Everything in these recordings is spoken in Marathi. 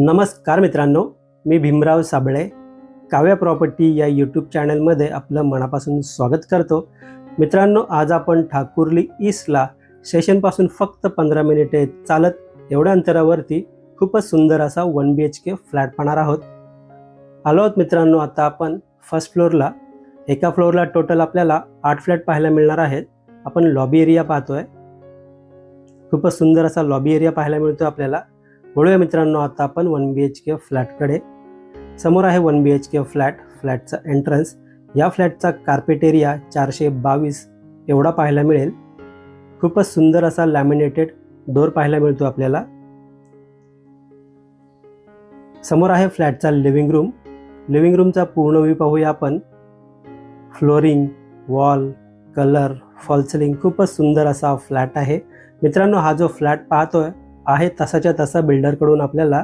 नमस्कार मित्रांनो मी भीमराव साबळे काव्या प्रॉपर्टी या यूट्यूब चॅनलमध्ये आपलं मनापासून स्वागत करतो. मित्रांनो आज आपण ठाकुर्ली ईस्टला स्टेशनपासून फक्त पंधरा मिनिटे चालत एवढ्या अंतरावरती खूपच सुंदर असा one B H K flat पाहणार आहोत. आलो आहोत मित्रांनो आता आपण फर्स्ट फ्लोअरला एका फ्लोअरला टोटल आपल्याला आठ फ्लॅट पाहायला मिळणार आहेत. आपण लॉबी एरिया पाहतोय. खूपच सुंदर असा लॉबी एरिया पाहायला मिळतो आपल्याला. वळूया मित्रांनो आता आपण वन बी एच के फ्लॅटकडे. समोर आहे one B H K flat flat entrance या फ्लॅटचा कार्पेट एरिया चारशे बावीस एवढा पाहायला मिळेल. खूपच सुंदर असा लॅमिनेटेड डोर पाहायला मिळतो आपल्याला. समोर आहे फ्लॅटचा लिव्हिंग रूम लिव्हिंग रूमचा पूर्ण व्ह्यू पाहूया आपण. फ्लोरिंग वॉल कलर फॉल्सलिंग खूपच सुंदर असा फ्लॅट आहे. मित्रांनो हा जो फ्लॅट पाहतोय आहे तसाच्या तसा बिल्डरकडून आपल्याला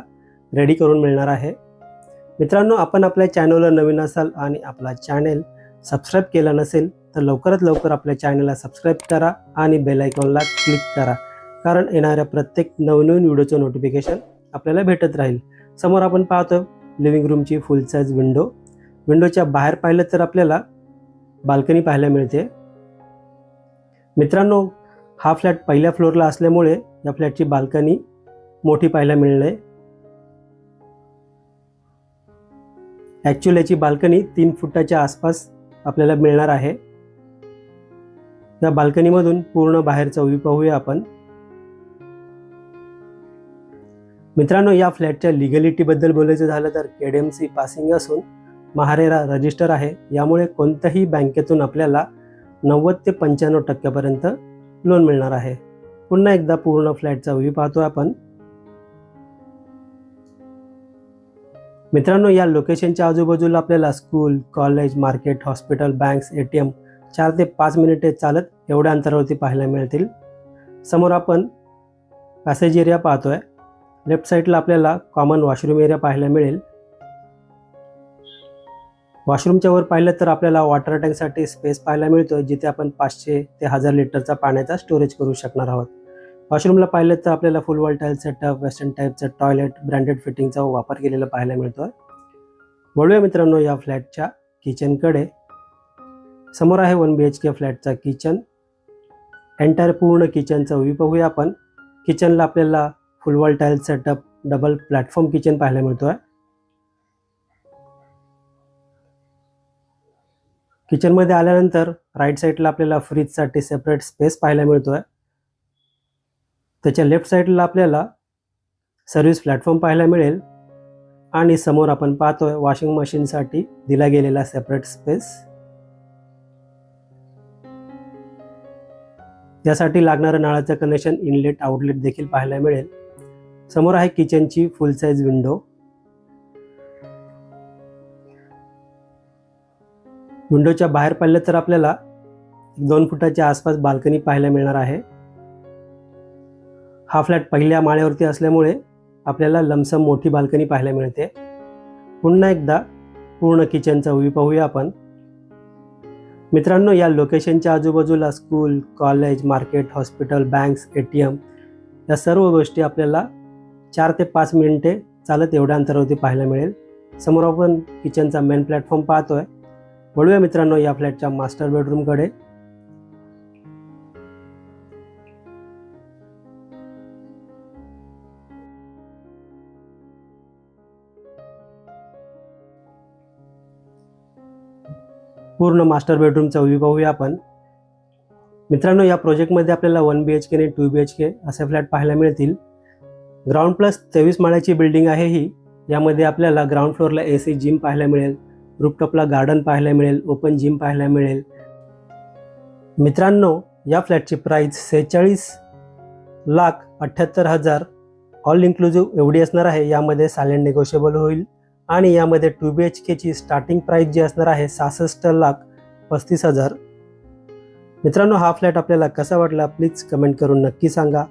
रेडी करून मिळणार आहे. मित्रांनो आपण आपल्या चॅनलला नवीन असाल आणि आपला चॅनेल सबस्क्राईब केला नसेल तर लवकरात लवकर आपल्या चॅनलला सबस्क्राईब करा आणि बेल आयकॉनला क्लिक करा. कारण येणाऱ्या प्रत्येक नवनवीन व्हिडिओचं नोटिफिकेशन आपल्याला भेटत राहील. समोर आपण पाहतो लिव्हिंग रूमची फुल साईज विंडो विंडोच्या बाहेर पाहिलं तर आपल्याला बाल्कनी पाहायला मिळते. मित्रांनो हा फ्लॅट पहिल्या फ्लोअरला असल्यामुळे या फ्लॅटची बाल्कनी मोठी पाहायला मिळणे. ॲक्च्युअल याची बाल्कनी तीन फुटाच्या आसपास आपल्याला मिळणार आहे. या बाल्कनीमधून पूर्ण बाहेरचा व्ह्यू पाहूया आपण. मित्रांनो या फ्लॅटच्या लिगॅलिटीबद्दल बोलायचं झालं तर केडीएमसी पासिंग असून महारेरा रजिस्टर आहे. यामुळे कोणत्याही बँकेतून आपल्याला नव्वद ते पंच्याण्णव टक्क्यापर्यंत लोन मिळणार आहे. पुन्हा एकदा पूर्ण फ्लॅटचा व्ह्यू पाहतो आपण. मित्रांनो या लोकेशनच्या आजूबाजूला आपल्याला school college market hospital banks A T M चार ते पाच मिनिटे चालत एवढ्या अंतरावरती पाहायला मिळतील. समोर आपण पॅसेज एरिया पाहतोय. लेफ्ट साईडला आपल्याला कॉमन वॉशरूम एरिया पाहायला मिळेल. वॉशरूमच्या वर पाहिलं तर आपल्याला वॉटर टँकसाठी स्पेस पाहायला मिळतो जिथे आपण पाचशे ते हजार लिटरचा पाण्याचा स्टोरेज करू शकणार आहोत. वॉशरूमला पाहिलं तर आपल्याला full wall tile setup western टाईपचं टॉयलेट ब्रँडेड फिटिंगचा वापर केलेला पाहायला मिळतोय. वळूया मित्रांनो या फ्लॅटच्या किचनकडे समोर आहे वन बी एच के फ्लॅटचा किचन एंटायर पूर्ण किचनचा व्ह्यू पाहूया आपण. किचनला आपल्याला full wall tile setup double platform kitchen पाहायला मिळतोय. किचनमध्ये आल्यानंतर राईट साईडला आपल्याला फ्रीजसाठी सेपरेट स्पेस पाहायला मिळतोय. त्याच्या लेफ्ट साईडला आपल्याला सर्व्हिस प्लॅटफॉर्म पाहायला मिळेल. आणि समोर आपण पाहतोय वॉशिंग मशीनसाठी दिला गेलेला सेपरेट स्पेस यासाठी लागणारं नळाचं कनेक्शन इनलेट आउटलेट देखील पाहायला मिळेल. समोर आहे किचनची फुल साईज विंडो विंडोच्या बाहेर पाहिलं तर आपल्याला दोन फुटाच्या आसपास बाल्कनी पाहायला मिळणार आहे. हा फ्लॅट पहिल्या माळ्यावरती असल्यामुळे आपल्याला लमसम मोठी बाल्कनी पाहायला मिळते. पुन्हा एकदा पूर्ण किचनचा व्ह्यू पाहूया आपण. मित्रांनो या लोकेशनच्या आजूबाजूला school college market hospital banks A T M या सर्व गोष्टी आपल्याला चार ते पाच मिनिटे चालत एवढ्या अंतरावरती पाहायला मिळेल. समोर आपण किचनचा मेन प्लॅटफॉर्म पाहतोय. वळूया मित्रांनो या फ्लॅटच्या मास्टर बेडरूमकडे पूर्ण मास्टर बेडरूमचा व्ह्यू पाहूया आपण. मित्रांनो या प्रोजेक्टमध्ये आपल्याला वन बी एच के आणि टू बी एच के असे फ्लॅट पाहायला मिळतील. ग्राउंड प्लस तेवीस माळ्याची बिल्डिंग आहे ही. यामध्ये आपल्याला ग्राउंड फ्लोअरला ए सी जिम पाहायला मिळेल. रूपटॉपला गार्डन पाहायला मिळेल ओपन जिम पाहायला मिळेल. मित्रांनो या फ्लॅटची प्राईस सेहेचाळीस लाख अठ्ठ्याहत्तर हजार ऑल इन्क्लुझिव्ह एवढी असणार आहे. यामध्ये सायलेंट निगोशिएबल होईल आणि यामध्ये टू बी एच केची स्टार्टिंग प्राईस जी असणार आहे सहासष्ट लाख पस्तीस हजार. मित्रांनो हा फ्लॅट आपल्याला कसा वाटला प्लीज कमेंट करून नक्की सांगा.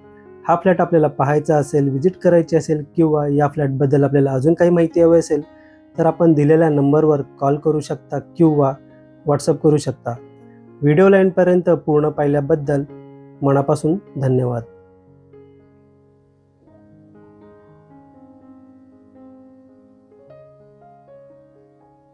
हा फ्लॅट आपल्याला पाहायचा असेल व्हिजिट करायची असेल किंवा या फ्लॅटबद्दल आपल्याला अजून काही माहिती हवी असेल तर आपण दिलेल्या नंबरवर कॉल करू शकता किंवा व्हॉट्सअप करू शकता. व्हिडिओ लाईनपर्यंत पूर्ण पाहिल्याबद्दल मनापासून धन्यवाद.